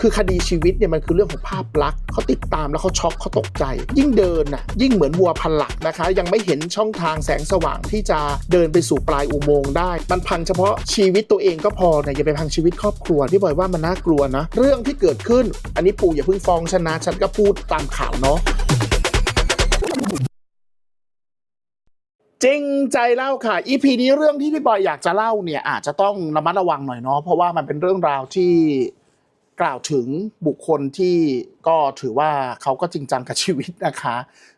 คือคดีชีวิตเนี่ยมันคือเรื่องของภาพลักษณ์เขาติดตามแล้วเขาช็อกเขาตกใจ ยิ่งเดินน่ะยิ่งเหมือนวัวพันหลักนะคะ ยังไม่เห็นช่องทางแสงสว่างที่จะเดินไปสู่ปลายอุโมงค์ได้มันพังเฉพาะชีวิตตัวเองก็พอเนี่ยอย่าไปพังชีวิตครอบครัวที่บอยว่ามันน่ากลัวนะ เรื่องที่เกิดขึ้น อันนี้ปู่อย่าเพิ่งฟ้องฉันนะฉันก็พูดตามข่าวเนาะจริงใจเล่าค่ะ EP นี้เรื่องที่พี่บอยอยากจะเล่าเนี่ยอาจจะต้องระมัดระวังหน่อยเนาะเพราะว่ามันเป็นเรื่องราวที่ กล่าวถึงบุคคลที่ก็ถือว่าเขาก็จริงจังกับชีวิตนะคะ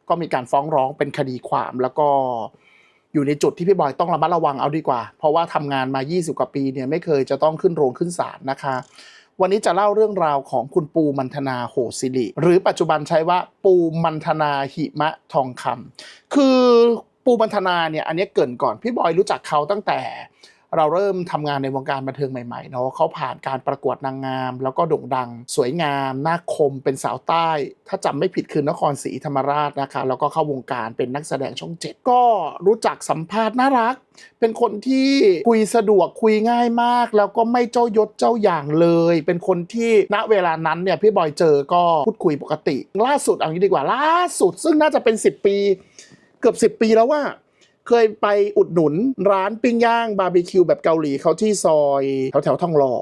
ก็มีการฟ้องร้องเป็นคดีความแล้วก็อยู่ในจุดที่พี่บอยต้องระมัดระวังเอาดีกว่า เพราะว่าทำงานมา 20 กว่าปีเนี่ยไม่เคยจะต้องขึ้นโรงขึ้นศาลนะคะ วันนี้จะเล่าเรื่องราวของคุณปูมันธนาโหสิริ หรือปัจจุบันใช้ว่าปูมันธนาหิมะทองคำคือปูมันธนาเนี่ยอันนี้เกินก่อนพี่บอยรู้จักเขาตั้งแต่ เราเริ่มทำงานในวงการบันเทิงใหม่ๆเนาะเขาผ่านการประกวดนางงาม แล้วก็โด่งดัง สวยงามหน้าคมเป็นสาวใต้ ถ้าจำไม่ผิดคือนครศรีธรรมราชนะคะแล้วก็เข้าวงการเป็นนักแสดงช่องเจ็ดก็รู้จักสัมภาษณ์น่ารัก เป็นคนที่คุยสะดวกคุยง่ายมาก แล้วก็ไม่เจ้ายศเจ้าอย่างเลย เป็นคนที่ณเวลานั้นเนี่ยพี่บอยเจอก็พูดคุยปกติ ล่าสุดเอางี้ดีกว่าล่าสุด ซึ่งน่าจะเป็น 10 ปี เกือบ 10 ปีแล้วว่า เคยไปอุดหนุนร้านปิ้งย่างบาร์บีคิวแบบเกาหลีเขาที่ซอยแถวแถวทองหล่อ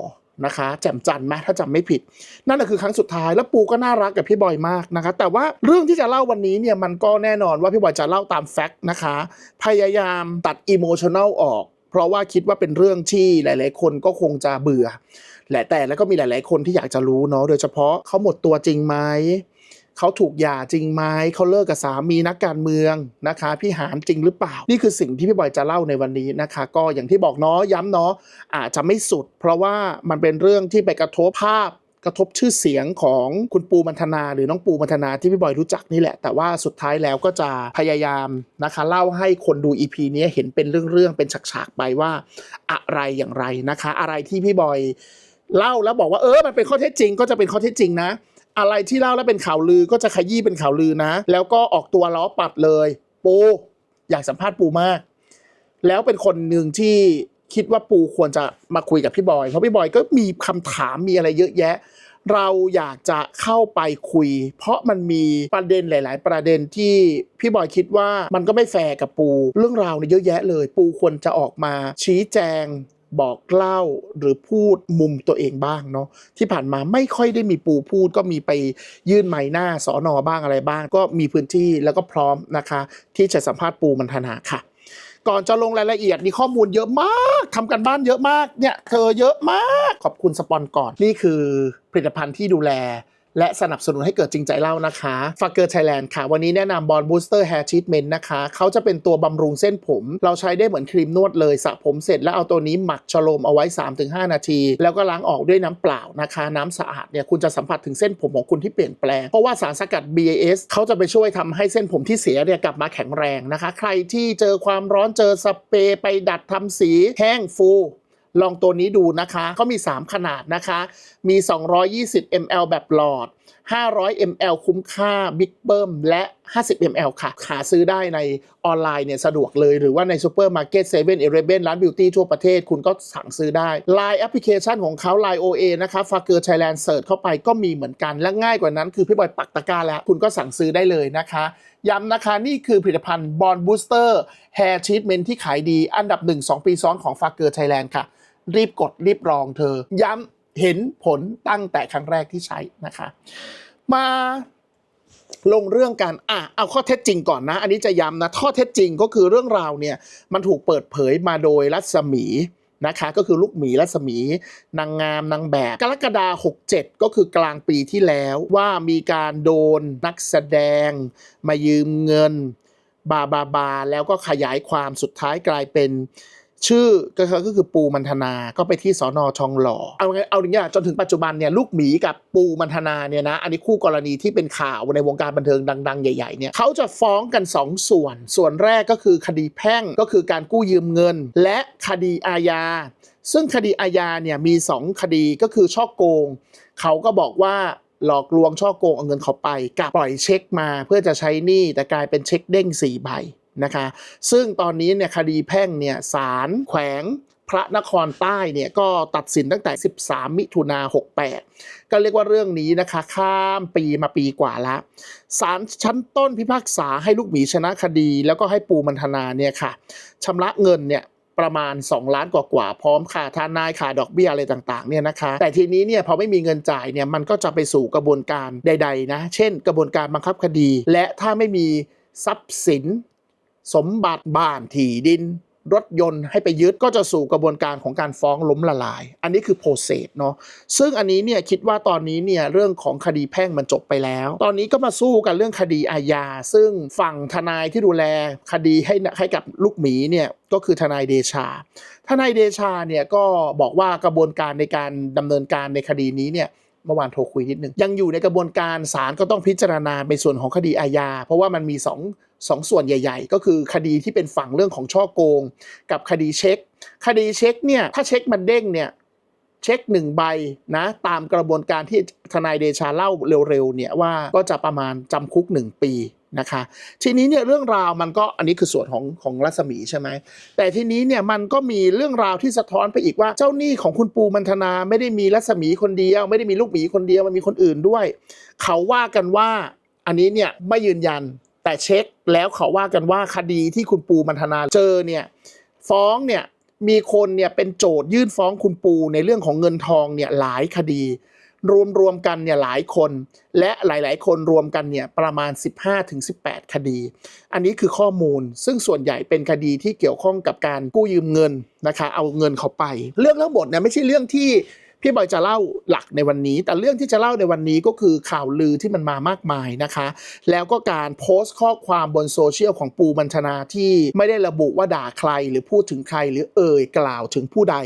นะคะแจ่มจันทร์ไหมถ้าจำไม่ผิด นั่นแหะคือครั้งสุดท้ายแล้วปูก็น่ารักกับพี่บอยมากนะคะ แต่ว่าเรื่องที่จะเล่าวันนี้เนี่ยมันก็แน่นอนว่าพี่บอยจะเล่าตามแฟกต์นะคะ พยายามตัดอิโมชัน a ลออก เพราะว่าคิดว่าเป็นเรื่องที่หลาย ๆ คนก็คงจะเบื่อแหละแต่แล้วก็มีหลาย ๆ คนที่อยากจะรู้เนาะโดยเฉพาะเขาหมดตัวจริงไหม เขาถูกหย่าจริงไหมเขาเลิกกับสามีนักการเมืองนะคะพี่หามจริงหรือเปล่า นี่คือสิ่งที่พี่บอยจะเล่าในวันนี้นะคะ ก็อย่างที่บอกเนาะย้ำเนาะอาจจะไม่สุด เพราะว่ามันเป็นเรื่องที่ไปกระทบภาพกระทบชื่อเสียงของคุณปูมันธนา หรือน้องปูมันธนาที่พี่บอยรู้จักนี่แหละ แต่ว่าสุดท้ายแล้วก็จะพยายามนะคะ เล่าให้คนดู EP นี้เห็นเป็นเรื่องๆเป็นฉากๆไปว่าอะไรอย่างไรนะคะ อะไรที่พี่บอยเล่าแล้วบอกว่าเออมันเป็นข้อเท็จจริงก็จะเป็นข้อเท็จจริงนะ อะไรที่เล่าแล้วเป็นข่าวลือก็จะขยี้เป็นข่าวลือนะ แล้วก็ออกตัวล้อปัดเลย ปู อยากสัมภาษณ์ปูมาก แล้วเป็นคนหนึ่งที่คิดว่าปูควรจะมาคุยกับพี่บอย เพราะพี่บอยก็มีคำถามมีอะไรเยอะแยะ เราอยากจะเข้าไปคุย เพราะมันมีประเด็นหลาย ๆ ประเด็นที่พี่บอยคิดว่ามันก็ไม่แฟร์กับปู เรื่องราวเนี่ยเยอะแยะเลย ปูควรจะออกมาชี้แจง บอกเล่าหรือพูดมุมตัวเองบ้างเนาะที่ผ่านมาไม่ค่อยได้มีปูพูดก็มีไปยื่นไม้หน้าสอนอบ้างอะไรบ้าง ก็มีพื้นที่แล้วก็พร้อมนะคะ ที่จะสัมภาษณ์ปูมันธนาค่ะ ก่อนจะลงรายละเอียดมีข้อมูลเยอะมากทำกันบ้านเยอะมากเนี่ยเธอเยอะมากขอบคุณสปอนก่อนนี่คือผลิตภัณฑ์ที่ดูแล และสนับสนุนให้เกิดจริงใจเล่านะคะฟาเกอร์ไทยแลนด์ค่ะ วันนี้แนะนำบอลบูสเตอร์แฮร์ชีทเมนต์นะคะ เขาจะเป็นตัวบำรุงเส้นผม เราใช้ได้เหมือนครีมนวดเลยสระผมเสร็จแล้วเอาตัวนี้หมักชโลมเอาไว้ 3-5 นาที แล้วก็ล้างออกด้วยน้ำเปล่านะคะ น้ำสะอาดเนี่ยคุณจะสัมผัสถึงเส้นผมของคุณที่เปลี่ยนแปลง เพราะว่าสารสกัด BAS เขาจะไปช่วยทำให้เส้นผมที่เสียเนี่ยกลับมาแข็งแรงนะคะ ใครที่เจอความร้อนเจอสเปรย์ไปดัดทำสีแห้งฟู ลองตัวนี้ดูนะคะเขามี 3 ขนาดนะคะ มี 220 ml แบบหลอด 500 ml คุ้มค่าบิ๊กเบิ้มและ 50 ml ค่ะ หาซื้อได้ในออนไลน์เนี่ยสะดวกเลย หรือว่าในซูเปอร์มาร์เก็ตเซเว่นเอเลเร้านบิวตี้ทั่วประเทศคุณก็สั่งซื้อได้ Line แอปพลิเคชันของเขา Line OA นะคะฟาเกอร์ไทยแลนด์เสิร์ชเข้าไปก็มีเหมือนกัน และง่ายกว่านั้นคือพี่บอยปักตะกร้าแล้ว คุณก็สั่งซื้อได้เลยนะคะย้ำนะคะ นี่คือผลิตภัณฑ์บอลบูสเตอร์แฮร์ชีทเมนที่ขายดีอันดับ 1-2 ปีซ้อนของฟาเกอร์ไทยแลนด์ค่ะ รีบกดรีบลองเธอ ย้ำเห็นผลตั้งแต่ครั้งแรกที่ใช้นะคะ มาลงเรื่องกันอะเอาข้อเท็จจริงก่อนนะ อันนี้จะย้ำนะข้อเท็จจริงก็คือเรื่องราวเนี่ยมันถูกเปิดเผยมาโดยรัศมีนะคะก็คือลูกหมีรัศมี นางงามนางแบบ กรกฎาคม67 ก็คือกลางปีที่แล้วว่ามีการโดนนักแสดง มายืมเงิน บาบาบา แล้วก็ขยายความสุดท้ายกลายเป็น ชื่อก็คือปูมันธนาก็ไปที่สอนอทองหล่อเอาไงเอาอย่างเงี้ยจนถึงปัจจุบันเนี่ยลูกหมีกับปูมันธนาเนี่ยนะอันนี้คู่กรณีที่เป็นข่าวในวงการบันเทิงดัง ๆ ใหญ่ๆเนี่ยเขาจะฟ้องกัน 2 ส่วน ส่วนแรกก็คือคดีแพ่งก็คือการกู้ยืมเงิน และคดีอาญาซึ่งคดีอาญาเนี่ยมี 2 คดีก็คือช่อโกง เขาก็บอกว่าหลอกลวงช่อโกงเอาเงินเขาไปกับปล่อยเช็คมาเพื่อจะใช้หนี้แต่กลายเป็นเช็คเด้ง4ใบ นะคะ ซึ่งตอนนี้เนี่ยคดีแพ่งเนี่ยศาลแขวงพระนครใต้เนี่ยก็ตัดสินตั้งแต่ 13 มิถุนา68 ก็เรียกว่าเรื่องนี้นะคะ ข้ามปีมาปีกว่าละศาลชั้นต้นพิพากษาให้ลูกหมีชนะคดี แล้วก็ให้ปูมันธนาเนี่ยค่ะชำระเงินเนี่ยประมาณ 2 ล้านกว่าๆพร้อมค่าทนายค่าดอกเบี้ยอะไรต่างๆเนี่ยนะคะ แต่ทีนี้เนี่ยพอไม่มีเงินจ่ายเนี่ยมันก็จะไปสู่กระบวนการใด ๆ นะ เช่น กระบวนการบังคับคดี และถ้าไม่มีทรัพย์สิน สมบัติบ้านที่ดิน รถยนต์ให้ไปยึดก็จะสู่กระบวนการของการฟ้องล้มละลาย อันนี้คือโปรเซสเนาะซึ่งอันนี้เนี่ยคิดว่าตอนนี้เนี่ยเรื่องของคดีแพ่งมันจบไปแล้ว ตอนนี้ก็มาสู้กันเรื่องคดีอาญาซึ่งฝั่งทนายที่ดูแลคดีให้ให้กับลูกหมีเนี่ยก็คือทนายเดชา ทนายเดชาเนี่ยก็บอกว่ากระบวนการในการดำเนินการในคดีนี้เนี่ย เมื่อวานโทรคุยนิดนึง ยังอยู่ในกระบวนการศาลก็ต้องพิจารณาในส่วนของคดีอาญา เพราะว่ามันมี2อสองส่วนใหญ่ ๆ ก็คือคดีที่เป็นฝั่งเรื่องของช่อโกง กับคดีเช็ค คดีเช็คเนี่ยถ้าเช็คมันเด้งเนี่ยเช็คหนึ่งใบนะตามกระบวนการที่ทนายเดชาเล่าเร็วๆเนี่ยว่าก็จะประมาณจำคุกหนึ่งปี นะคะ ทีนี้เนี่ยเรื่องราวมันก็อันนี้คือส่วนของของรัศมีใช่ไหมแต่ทีนี้เนี่ยมันก็มีเรื่องราวที่สะท้อนไปอีกว่าเจ้าหนี้ของคุณปูมันธนาไม่ได้มีรัศมีคนเดียว ไม่ได้มีลูกหมีคนเดียวมันมีคนอื่นด้วย เขาว่ากันว่าอันนี้เนี่ยไม่ยืนยันแต่เช็คแล้วเขาว่ากันว่าคดีที่คุณปูมันธนาเจอเนี่ยฟ้องเนี่ยมีคนเนี่ยเป็นโจทยื่นฟ้องคุณปูในเรื่องของเงินทองเนี่ยหลายคดี รวมรวมๆกันเนี่ยหลายคน และหลาย ๆ คนรวมกันเนี่ยประมาณ 15-18 คดี อันนี้คือข้อมูลซึ่งส่วนใหญ่เป็นคดีที่เกี่ยวข้องกับการกู้ยืมเงินนะคะเอาเงินเขาไป เรื่องทั้งหมดเนี่ยไม่ใช่เรื่องที่ พี่บอยจะเล่าหลักในวันนี้ แต่เรื่องที่จะเล่าในวันนี้ก็คือข่าวลือที่มันมามากมายนะคะ แล้วก็การโพสต์ข้อความบนโซเชียลของปูบัญชนาที่ไม่ได้ระบุว่าด่าใครหรือพูดถึงใครหรือเอ่ยกล่าวถึงผู้ใด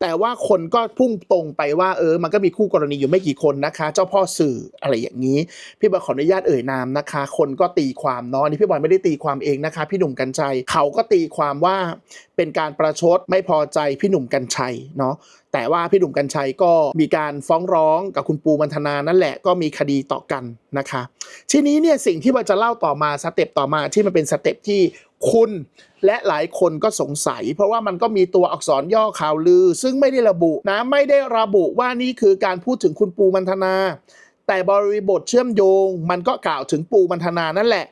แต่ว่าคนก็พุ่งตรงไปว่าเออมันก็มีคู่กรณีอยู่ไม่กี่คนนะคะ เจ้าพ่อสื่ออะไรอย่างนี้ พี่บอยขออนุญาตเอ่ยนามนะคะ คนก็ตีความเนาะนนี่พี่บอยไม่ได้ตีความเองนะคะ พี่หนุ่มกัญชัยเขาก็ตีความว่าเป็นการประชดไม่พอใจพี่หนุ่มกัญชัยเนาะ แต่ว่าพี่หนุ่มกัญชัยก็มีการฟ้องร้องกับคุณปูมันธนานั่นแหละก็มีคดีต่อกันนะคะ ทีนี้เนี่ยสิ่งที่บอยจะเล่าต่อมาสเต็ปต่อมาที่มันเป็นสเต็ปที่คุณและหลายคนก็สงสัย เพราะว่ามันก็มีตัวอักษรย่อข่าวลือ ซึ่งไม่ได้ระบุนะไม่ได้ระบุว่านี่คือการพูดถึงคุณปูมันธนา แต่บริบทเชื่อมโยง มันก็กล่าวถึงปูมันธนานั่นแหละ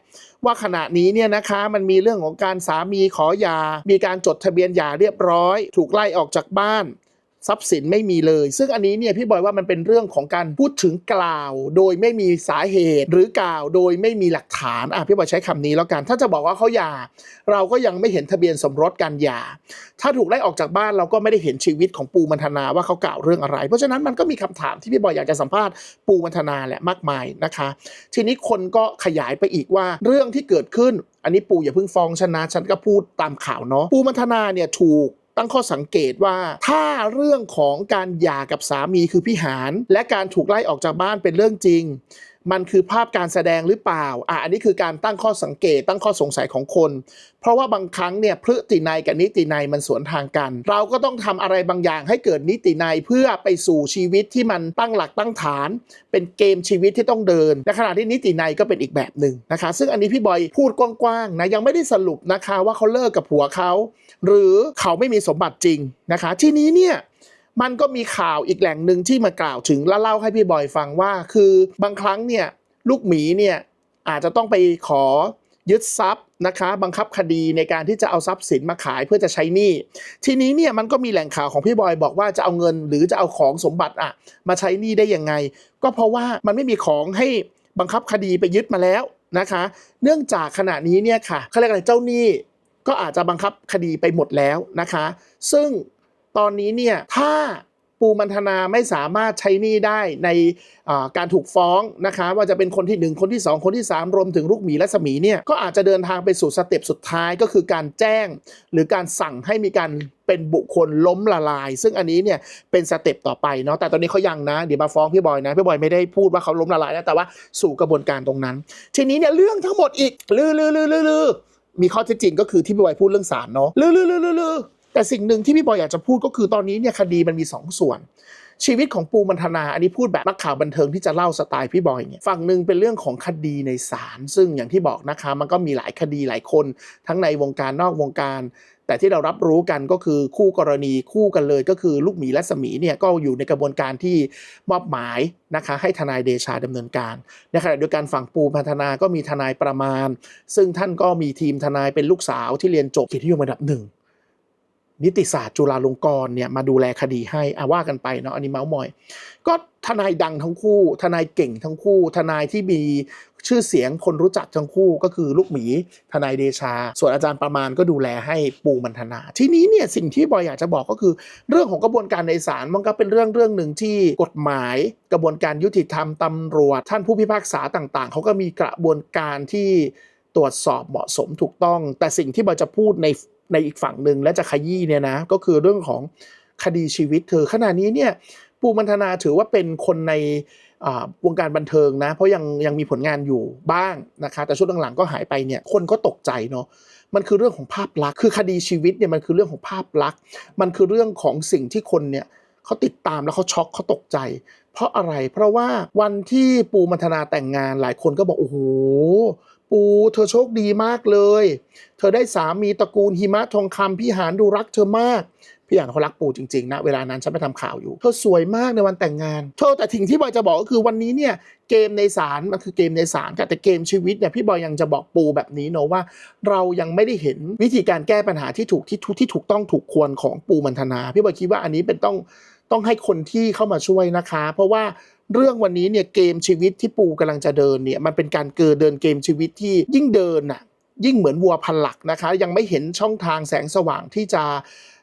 ว่าขณะนี้เนี่ยนะคะมันมีเรื่องของการสามีขอหยามีการจดทะเบียนหย่าเรียบร้อย ถูกไล่ออกจากบ้าน ทรัพย์สินไม่มีเลย ซึ่งอันนี้เนี่ยพี่บอยว่ามันเป็นเรื่องของการพูดถึงกล่าว โดยไม่มีสาเหตุ หรือกล่าวโดยไม่มีหลักฐานอะพี่บอยใช้คำนี้แล้วกัน ถ้าจะบอกว่าเขาหย่า เราก็ยังไม่เห็นทะเบียนสมรสการหย่า ถ้าถูกไล่ออกจากบ้านเราก็ไม่ได้เห็นชีวิตของปูมันธนาว่าเขากล่าวเรื่องอะไร เพราะฉะนั้นมันก็มีคำถามที่พี่บอยอยากจะสัมภาษณ์ปูมันธนาแหละมากมายนะคะ ทีนี้คนก็ขยายไปอีกว่าเรื่องที่เกิดขึ้น อันนี้ปูอย่าเพิ่งฟ้องฉันนะฉันก็พูดตามข่าวเนาะปูมันธนาเนี่ยถูก ตั้งข้อสังเกตว่าถ้าเรื่องของการหย่ากับสามีคือพิหาร และการถูกไล่ออกจากบ้านเป็นเรื่องจริง มันคือภาพการแสดงหรือเปล่า อะอันนี้คือการตั้งข้อสังเกต ตั้งข้อสงสัยของคน เพราะว่าบางครั้งเนี่ยพฤตินัยกับนิตินัยมันสวนทางกัน เราก็ต้องทำอะไรบางอย่างให้เกิดนิตินัยเพื่อไปสู่ชีวิตที่มันตั้งหลักตั้งฐาน เป็นเกมชีวิตที่ต้องเดินในขณะที่นิตินัยก็เป็นอีกแบบหนึ่งนะคะ ซึ่งอันนี้พี่บอยพูดกว้างๆนะยังไม่ได้สรุปนะคะว่าเขาเลิกกับผัวเขาหรือเขาไม่มีสมบัติจริงนะคะ ทีนี้เนี่ย มันก็มีข่าวอีกแหล่งหนึ่งที่มากล่าวถึงและเล่าให้พี่บอยฟังว่า คือบางครั้งเนี่ยลูกหมีเนี่ยอาจจะต้องไปขอยึดทรัพย์นะคะบังคับคดีในการที่จะเอาทรัพย์สินมาขายเพื่อจะใช้หนี้ทีนี้เนี่ยมันก็มีแหล่งข่าวของพี่บอยบอกว่าจะเอาเงินหรือจะเอาของสมบัติอะมาใช้หนี้ได้ยังไง ก็เพราะว่ามันไม่มีของให้บังคับคดีไปยึดมาแล้วนะคะ เนื่องจากขณะนี้เนี่ยค่ะเขาเรียกอะไรเจ้าหนี้ก็อาจจะบังคับคดีไปหมดแล้วนะคะ ซึ่ง ตอนนี้เนี่ยถ้าปูมันธนาไม่สามารถใช้นี้ได้ในการถูกฟ้องนะคะว่าจะเป็นคนที่ 1 คนที่ 2 คนที่ 3 รวมถึงลูกหมีและสมีเนี่ยก็อาจจะเดินทางไปสู่สเต็ปสุดท้ายก็คือการแจ้ง หรือการสั่งให้มีการเป็นบุคคลล้มละลาย ซึ่งอันนี้เนี่ยเป็นสเต็ปต่อไปเนาะแต่ตอนนี้เขายังนะ เดี๋ยวมาฟ้องพี่บอยนะพี่บอยไม่ได้พูดว่าเขาล้มละลายนะแต่ว่าสู่กระบวนการตรงนั้น ทีนี้เนี่ยเรื่องทั้งหมดอีกลือลือลือลือลือมีข้อเท็จจริงก็คือที่พี่บอยพูดเรื่องศาลเนาะลือลือลือลือลือ แต่สิ่งหนึ่งที่พี่บอยอยากจะพูดก็คือตอนนี้เนี่ยคดีมันมีสองส่วน ชีวิตของปูมันธนา อันนี้พูดแบบนักข่าวบันเทิงที่จะเล่าสไตล์พี่บอยเนี่ยฝั่งหนึ่งเป็นเรื่องของคดีในศาลซึ่งอย่างที่บอกนะคะมันก็มีหลายคดีหลายคน ทั้งในวงการนอกวงการ แต่ที่เรารับรู้กันก็คือคู่กรณีคู่กันเลยก็คือลูกหมีและสมีเนี่ยก็อยู่ในกระบวนการที่มอบหมายนะคะให้ทนายเดชาดำเนินการในขณะเดียวกันฝั่งปูพัฒนาก็มีทนายประมาณ ซึ่งท่านก็มีทีมทนายเป็นลูกสาวที่เรียนจบเกียรตินิยมอันดับหนึ่ง นิติศาสตร์จุฬาลงกรณ์เนี่ยมาดูแลคดีให้อาว่ากันไปเนาะอันนี้เมาส์มอย ก็ทนายดังทั้งคู่ ทนายเก่งทั้งคู่ ทนายที่มีชื่อเสียงคนรู้จักทั้งคู่ก็คือลูกหมีทนายเดชา ส่วนอาจารย์ประมาณก็ดูแลให้ปูมันธนา ทีนี้เนี่ยสิ่งที่บอยอยากจะบอกก็คือ เรื่องของกระบวนการในศาลมันก็เป็นเรื่องเรื่องหนึ่งที่กฎหมายกระบวนการยุติธรรมตำรวจ ท่านผู้พิพากษาต่าง ๆเขาก็มีกระบวนการที่ตรวจสอบเหมาะสมถูกต้อง แต่สิ่งที่บอยจะพูดใน ในอีกฝั่งหนึ่งและจะขยี้เนี่ยนะก็คือเรื่องของคดีชีวิตเธอขณะนี้เนี่ยปูมันธนาถือว่าเป็นคนในวงการบันเทิงนะ เพราะยังยังมีผลงานอยู่บ้างนะคะ แต่ช่วงหลังๆก็หายไปเนี่ยคนก็ตกใจเนาะมันคือเรื่องของภาพลักษณ์คือคดีชีวิตเนี่ยมันคือเรื่องของภาพลักษณ์ มันคือเรื่องของสิ่งที่คนเนี่ยเขาติดตามแล้วเขาช็อกเขาตกใจ เพราะอะไรเพราะว่าวันที่ปูมันธนาแต่งงานหลายคนก็บอกโอ้โห ปูเธอโชคดีมากเลย เธอได้สามีตระกูลหิมะทองคำพี่หานดูรักเธอมาก พี่อ่านเขารักปู่จริงๆนะเวลานั้นฉันไปทำข่าวอยู่ เธอสวยมากในวันแต่งงาน เธอแต่ทิ้งที่บอยจะบอกก็คือวันนี้เนี่ยเกมในศาลมันคือเกมในศาลแต่เกมชีวิตเนี่ยพี่บอยยังจะบอกปูแบบนี้เนอะว่า เรายังไม่ได้เห็นวิธีการแก้ปัญหาที่ถูกที่ถูกที่ถูกต้องถูกควรของปูมันธนา พี่บอยคิดว่าอันนี้เป็นต้อง ต้องให้คนที่เข้ามาช่วยนะคะ เพราะว่าเรื่องวันนี้เนี่ยเกมชีวิตที่ปูกำลังจะเดินเนี่ยมันเป็นการเกิดเดินเกมชีวิตที่ยิ่งเดินน่ะยิ่งเหมือนวัวพันหลักนะคะ ยังไม่เห็นช่องทางแสงสว่างที่จะ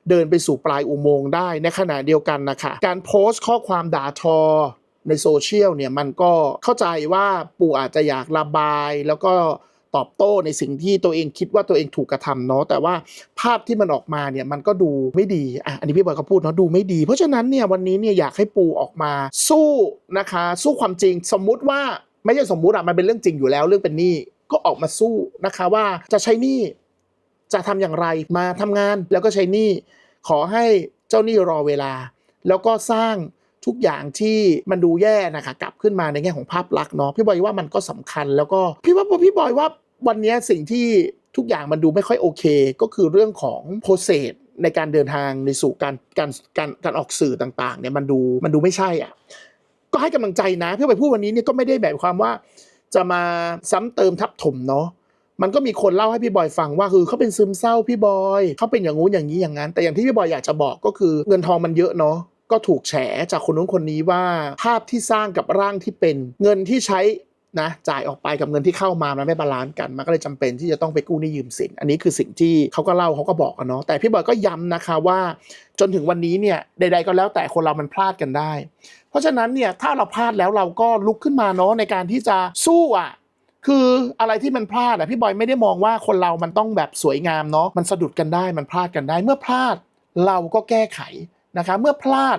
เดินไปสู่ปลายอุโมงค์ได้ในขณะเดียวกันนะคะ การโพสต์ข้อความด่าทอในโซเชียลเนี่ยมันก็เข้าใจว่าปู่อาจจะอยากระบายแล้วก็ ตอบโต้ในสิ่งที่ตัวเองคิดว่าตัวเองถูกกระทำเนาะแต่ว่าภาพที่มันออกมาเนี่ยมันก็ดูไม่ดีอะอันนี้พี่บอยก็พูดเนาะดูไม่ดี เพราะฉะนั้นเนี่ยวันนี้เนี่ยอยากให้ปู่ออกมาสู้นะคะ สู้ความจริงสมมุติว่าไม่ใช่สมมุติอะมันเป็นเรื่องจริงอยู่แล้วเรื่องเป็นหนี้ก็ออกมาสู้นะคะว่าจะใช้หนี้จะทำอย่างไรมาทำงานแล้วก็ใช้หนี้ขอให้เจ้าหนี้รอเวลา แล้วก็สร้างทุกอย่างที่มันดูแย่นะคะกลับขึ้นมาในแง่ของภาพลักษณ์เนาะพี่บอยว่ามันก็สำคัญแล้วก็พี่ว่าพี่บอยว่า วันนี้สิ่งที่ทุกอย่างมันดูไม่ค่อยโอเค ก็คือเรื่องของโปรเซสในการเดินทางในสู่การการการการออกสื่อต่างๆเนี่ยมันดูมันดูไม่ใช่อะก็ให้กำลังใจนะเพี่บอยพูดวันนี้เนี่ยก็ไม่ได้แบบความว่า จะมาซ้ำเติมทับถมเนาะมันก็มีคนเล่าให้พี่บอยฟังว่าคือเขาเป็นซึมเศร้าพี่บอยเขาเป็นอย่างงู้นอย่างนี้อย่างนั้น แต่อย่างที่พี่บอยอยากจะบอกก็คือเงินทองมันเยอะเนาะก็ถูกแฉจากคนนู้นคนนี้ว่าภาพที่สร้างกับร่างที่เป็นเงินที่ใช้ นะจ่ายออกไปกับเงินที่เข้ามามันไม่บาลานซ์กัน มันก็เลยจำเป็นที่จะต้องไปกู้หนี้ยืมสิน อันนี้คือสิ่งที่เขาก็เล่าเขาก็บอกกันเนาะแต่พี่บอยก็ย้ำนะคะว่า จนถึงวันนี้เนี่ยใด ๆ ก็แล้วแต่คนเรามันพลาดกันได้ เพราะฉะนั้นเนี่ยถ้าเราพลาดแล้วเราก็ลุกขึ้นมาเนาะในการที่จะสู้อะคืออะไรที่มันพลาดอะพี่บอยไม่ได้มองว่าคนเรามันต้องแบบสวยงามเนาะมันสะดุดกันได้มันพลาดกันได้ เมื่อพลาดเราก็แก้ไขนะคะเมื่อพลาด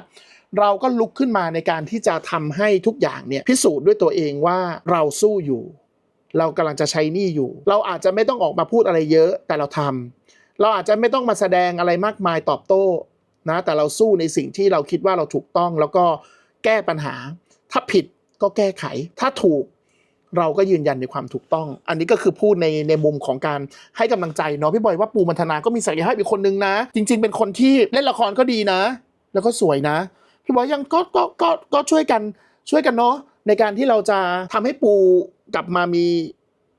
เราก็ลุกขึ้นมาในการที่จะทำให้ทุกอย่างเนี่ยพิสูจน์ด้วยตัวเองว่าเราสู้อยู่ เรากำลังจะใช้นี้อยู่ เราอาจจะไม่ต้องออกมาพูดอะไรเยอะแต่เราทำเราอาจจะไม่ต้องมาแสดงอะไรมากมายตอบโต้นะแต่เราสู้ในสิ่งที่เราคิดว่าเราถูกต้องแล้วก็แก้ปัญหา ถ้าผิดก็แก้ไข ถ้าถูกเราก็ยืนยันในความถูกต้อง อันนี้ก็คือพูดในในมุมของการให้กำลังใจเนาะพี่บอยว่าปูมันธนาก็มีศักยภาพอีกคนนึงนะ จริง ๆ เป็นคนที่เล่นละครก็ดีนะ แล้วก็สวยนะ พี่บอยยังก็ก็ก็ก็ช่วยกันช่วยกันเนาะในการที่เราจะทำให้ปูกลับมามี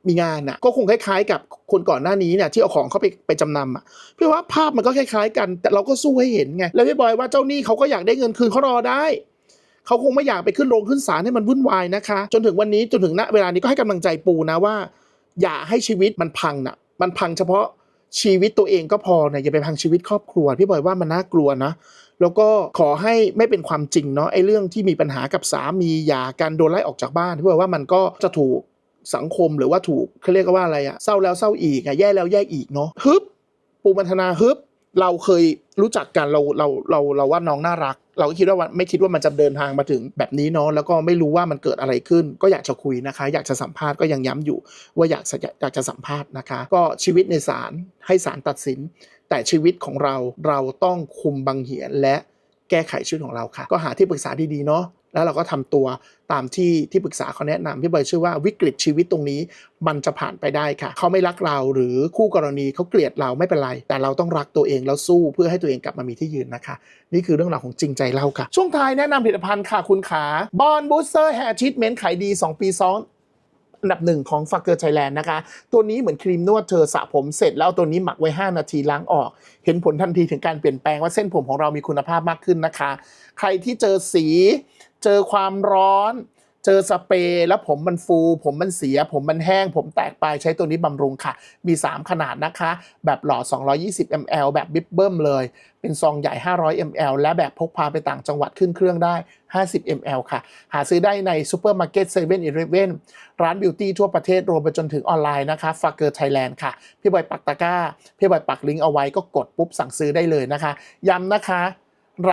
มีงานอะก็คงคล้ายๆ กับคนก่อนหน้านี้เนี่ยที่เอาของเขาไปไปจำนำอะพี่ว่าภาพมันก็คล้ายๆ กัน แต่เราก็สู้ให้เห็นไงแล้วพี่บอยว่าเจ้าหนี้เขาก็อยากได้เงินคืนเขารอได้เขาคงไม่อยากไปขึ้นโรงขึ้นศาลให้มันวุ่นวายนะคะ จนถึงวันนี้จนถึงณเวลานี้ก็ให้กำลังใจปูนะว่า อย่าให้ชีวิตมันพังน่ะ มันพังเฉพาะชีวิตตัวเองก็พอเนะอย่าไปพังชีวิตครอบครัวพี่บอยว่ามันน่ากลัวนะ แล้วก็ขอให้ไม่เป็นความจริงเนาะไอ้เรื่องที่มีปัญหากับสามีหย่าการโดนไล่ออกจากบ้านพี่อว่ามันก็จะถูกสังคมหรือว่าถูกเขาเรียกว่าอะไรอะเศร้าแล้วเศร้าอีกอะแย่แล้วแย่อีกเนาะฮึบปูมันธนาฮึบ เราเคยรู้จักกันเราเราเราเราว่าน้องน่ารัก เราก็คิดว่าไม่คิดว่ามันจะเดินทางมาถึงแบบนี้เนาะแล้วก็ไม่รู้ว่ามันเกิดอะไรขึ้น ก็อยากจะคุยนะคะ อยากจะสัมภาษณ์ก็ยังย้ำอยู่ ว่าอยากอยากจะสัมภาษณ์นะคะ ก็ชีวิตในศาลให้ศาลตัดสิน แต่ชีวิตของเราเราต้องคุมบังเหียนและแก้ไขชีวิตของเราค่ะ ก็หาที่ปรึกษาดีๆเนาะ แล้วเราก็ทำตัวตามที่ที่ปรึกษาเขาแนะนำพี่บอยเชื่อว่าวิกฤตชีวิตตรงนี้มันจะผ่านไปได้ค่ะ เขาไม่รักเราหรือคู่กรณีเขาเกลียดเราไม่เป็นไร แต่เราต้องรักตัวเองแล้วสู้เพื่อให้ตัวเองกลับมามีที่ยืนนะคะ นี่คือเรื่องราวของจริงใจเล่าค่ะ ช่วงท้ายแนะนำผลิตภัณฑ์ค่ะคุณขาบอนบูสเตอร์แฮร์ชีทเมนต์ขายดี 2 ปีซ้อนอันดับหนึ่งของฟักเกอร์ไทยแลนด์นะคะ ตัวนี้เหมือนครีมนวดเธอสระผมเสร็จแล้วตัวนี้หมักไว้ 5 นาทีล้างออก เห็นผลทันทีถึงการเปลี่ยนแปลงว่าเส้นผมของเรามีคุณภาพมากขึ้นนะคะ ใครที่เจอสี เจอความร้อน เจอสเปรย์แล้วผมมันฟู ผมมันเสีย ผมมันแห้ง ผมแตกไปใช้ตัวนี้บำรุงค่ะ มี 3 ขนาดนะคะ แบบหลอด 220 ml แบบบิ๊บเบิ้มเลย เป็นซองใหญ่ 500 ml และแบบพกพาไปต่างจังหวัดขึ้นเครื่องได้ 50 ml ค่ะ หาซื้อได้ในซูเปอร์มาร์เก็ตเซเว่นอีเลฟเว่นร้านบิวตี้ทั่วประเทศรวมไปจนถึงออนไลน์นะคะฟ u กเกอร์ไทยแลนด์ค่ะ พี่บอยปักตะก้า พี่บอยปักลิงก์เอาไว้ก็กดปุ๊บสั่งซื้อได้เลยนะคะ ย้ำนะคะ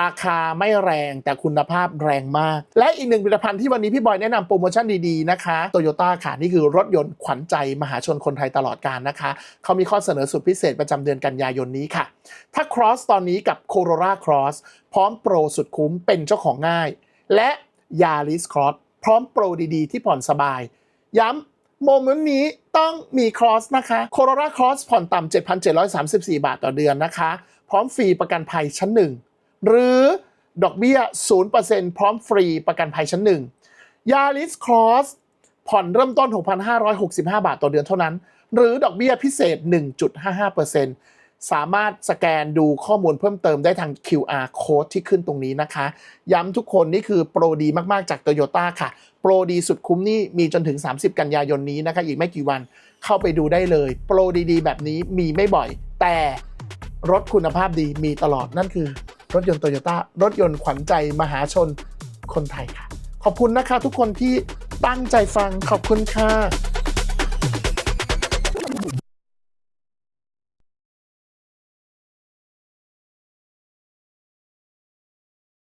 ราคาไม่แรงแต่คุณภาพแรงมาก และอีกหนึ่งผลิตภัณฑ์ที่วันนี้พี่บอยแนะนำโปรโมชั่นดีๆนะคะโตโยต้าค่ะ นี่คือรถยนต์ขวัญใจมหาชนคนไทยตลอดการนะคะ เขามีข้อเสนอสุดพิเศษประจำเดือนกันยายนนี้ค่ะ ถ้า Cross ตอนนี้กับ Corolla Cross พร้อมโปรสุดคุ้มเป็นเจ้าของง่าย และ Yaris Cross พร้อมโปรดีๆ ที่ผ่อนสบาย ย้ำโมเมนต์นี้ต้องมี Cross นะคะ Corolla Cross ผ่อนต่ำ7,734 บาทต่อเดือนนะคะ พร้อมฟรีประกันภัยชั้นหนึ่ง หรือดอกเบี้ย 0%พร้อมฟรีประกันภัยชั้นหนึ่ง Yaris Cross ผ่อนเริ่มต้น 6,565 บาทต่อเดือนเท่านั้น หรือดอกเบี้ยพิเศษ 1.55%สามารถสแกนดูข้อมูลเพิ่มเติมได้ทาง QR code ที่ขึ้นตรงนี้นะคะ ย้ำทุกคนนี่คือโปรดีมากๆจาก Toyota ค่ะ โปรดีสุดคุ้มนี่มีจนถึง 30 กันยายนนี้นะคะ อีกไม่กี่วันเข้าไปดูได้เลย โปรดีๆ แบบนี้มีไม่บ่อย แต่รถคุณภาพดีมีตลอดนั่นคือ รถยนต์โตโยต้ารถยนต์ขวัญใจมหาชนคนไทยค่ะ ขอบคุณนะคะทุกคนที่ตั้งใจฟังขอบคุณค่ะ